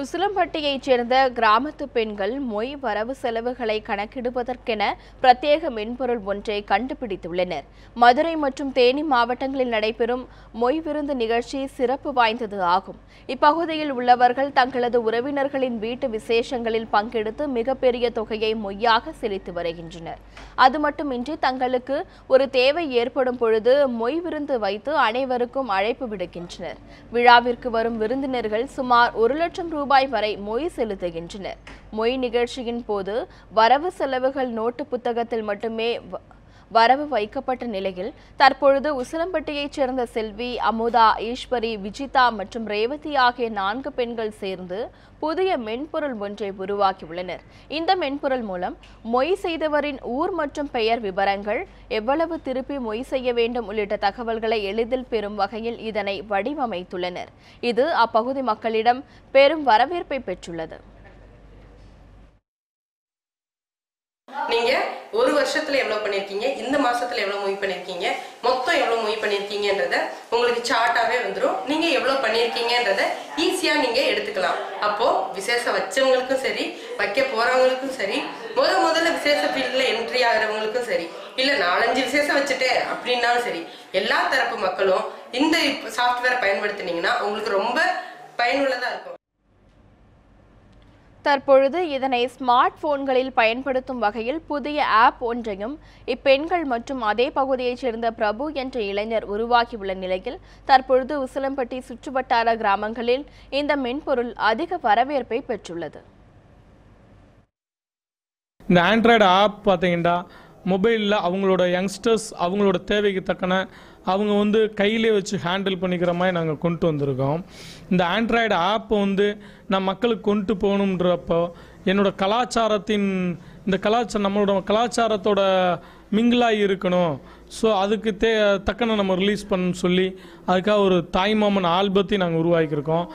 உசிலம்பட்டியைச் சேர்ந்த கிராமத்து பெண்கள் மொய் வரவு செலவுகளை கணக்கிடுவதற்கென பிரத்யேக மென்பொருள் ஒன்றை கண்டுபிடித்துள்ளனர். மதுரை மற்றும் தேனி மாவட்டங்களில் நடைபெறும் மொய் விருந்து நிகழ்ச்சி சிறப்பு வாய்ந்தது ஆகும். இப்பகுதியில் உள்ளவர்கள் தங்களது உறவினர்களின் வீட்டு விசேஷங்களில் பங்கெடுத்து மிகப்பெரிய தொகையை மொய்யாக செலுத்தி வருகின்றனர். அது மட்டுமின்றி தங்களுக்கு ஒரு தேவை ஏற்படும் பொழுது மொய் விருந்து வைத்து அனைவருக்கும் அழைப்பு விடுக்கின்றனர். விழாவிற்கு வரும் விருந்தினர்கள் சுமார் ஒரு லட்சம் ரூபாய் ரூபாய் வரை மொய் செலுத்துகின்றனர். மொய் நிகழ்ச்சியின் போது வரவு செலவுகள் நோட்டு புத்தகத்தில் மட்டுமே வரவு வைக்கப்பட்ட நிலையில் தற்பொழுது உசிலம்பட்டியைச் சேர்ந்த செல்வி அமுதா ஈஸ்வரி விஜிதா மற்றும் ரேவதி ஆகிய நான்கு பெண்கள் சேர்ந்து புதிய மென்பொருள் ஒன்றை உருவாக்கியுள்ளனர். இந்த மென்பொருள் மூலம் மொய் செய்தவரின் ஊர் மற்றும் பெயர் விவரங்கள் எவ்வளவு திருப்பி மொய் செய்ய வேண்டும் உள்ளிட்ட தகவல்களை எளிதில் பெறும் வகையில் இதனை வடிவமைத்துள்ளனர். இது அப்பகுதி மக்களிடம் பெரும் வரவேற்பை பெற்றுள்ளது. நீங்க ஒரு வருஷத்துல எவ்வளவு பண்ணிருக்கீங்க? இந்த மாசத்துல எவ்வளவு மூவி பண்ணிருக்கீங்க? மொத்தம் எவ்வளவு மூவி பண்ணிருக்கீங்கன்றத உங்களுக்கு சார்ட்டாவே வந்துடும் நீங்க எவ்வளவு பண்ணிருக்கீங்கன்றத ஈஸியா நீங்க எடுத்துக்கலாம். அப்போ விசேஷம் வச்சவங்களுக்கும் சரி வைக்க போறவங்களுக்கும் சரி முத முதல்ல விசேஷ ஃபீல்ட்ல என்ட்ரி ஆகிறவங்களுக்கும் சரி இல்ல நாலஞ்சு விசேஷம் வச்சுட்டேன் அப்படின்னாலும் சரி எல்லா தரப்பு மக்களும் இந்த சாஃப்ட்வேரை பயன்படுத்தினீங்கன்னா உங்களுக்கு ரொம்ப பயனுள்ளதா இருக்கும். தற்பொழுது இதனை ஸ்மார்ட் போன்களில் பயன்படுத்தும் வகையில் புதிய ஆப் ஒன்றையும் இப்பெண்கள் மற்றும் அதே பகுதியைச் சேர்ந்த பிரபு என்ற இளைஞர் உருவாக்கியுள்ள நிலையில் தற்பொழுது உசிலம்பட்டி சுற்றுவட்டார கிராமங்களில் இந்த மென்பொருள் அதிக வரவேற்பை பெற்றுள்ளது. இந்த ஆண்ட்ராய்டு ஆப் பார்த்தீங்கன்னா மொபைலில் அவங்களோட யங்ஸ்டர்ஸ் அவங்களோட தேவைக்கு தக்கன அவங்க வந்து கையிலே வச்சு ஹேண்டில் பண்ணிக்கிற மாதிரி நாங்கள் கொண்டு வந்திருக்கோம். இந்த ஆண்ட்ராய்டு ஆப்பை வந்து நான் மக்களுக்கு கொண்டு போகணுன்றப்போ என்னோட கலாச்சாரத்தின் இந்த கலாச்சாரம் நம்மளோட கலாச்சாரத்தோட மிங்கிளாகி இருக்கணும். ஸோ அதுக்கு தே தக்கன நம்ம ரிலீஸ் பண்ணணும்னு சொல்லி அதுக்காக ஒரு தாய்மாமன் ஆல்பத்தையும் நாங்கள் உருவாக்கியிருக்கோம்.